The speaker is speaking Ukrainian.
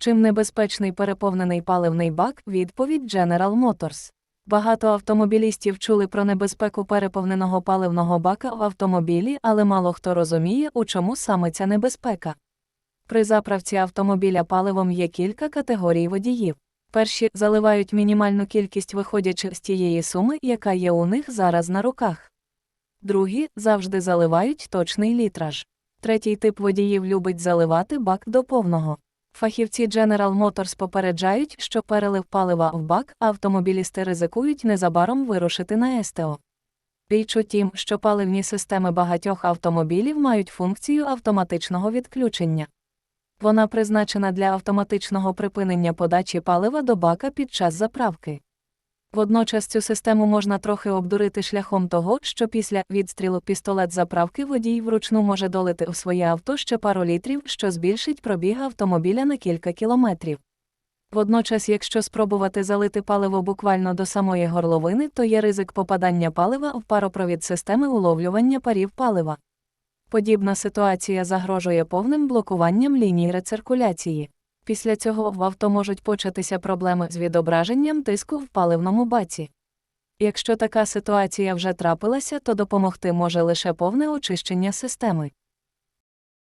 Чим небезпечний переповнений паливний бак? Відповідь General Motors. Багато автомобілістів чули про небезпеку переповненого паливного бака в автомобілі, але мало хто розуміє, у чому саме ця небезпека. При заправці автомобіля паливом є кілька категорій водіїв. Перші заливають мінімальну кількість, виходячи з тієї суми, яка є у них зараз на руках. Другі завжди заливають точний літраж. Третій тип водіїв любить заливати бак до повного. Фахівці General Motors попереджають, що перелив палива в бак автомобілісти ризикують незабаром вирушити на СТО. Річ у тім, що паливні системи багатьох автомобілів мають функцію автоматичного відключення. Вона призначена для автоматичного припинення подачі палива до бака під час заправки. Водночас цю систему можна трохи обдурити шляхом того, що після відстрілу пістолет заправки водій вручну може долити у своє авто ще пару літрів, що збільшить пробіг автомобіля на кілька кілометрів. Водночас, якщо спробувати залити паливо буквально до самої горловини, то є ризик попадання палива в паропровід системи уловлювання парів палива. Подібна ситуація загрожує повним блокуванням ліній рециркуляції. Після цього в авто можуть початися проблеми з відображенням тиску в паливному баці. Якщо така ситуація вже трапилася, то допомогти може лише повне очищення системи.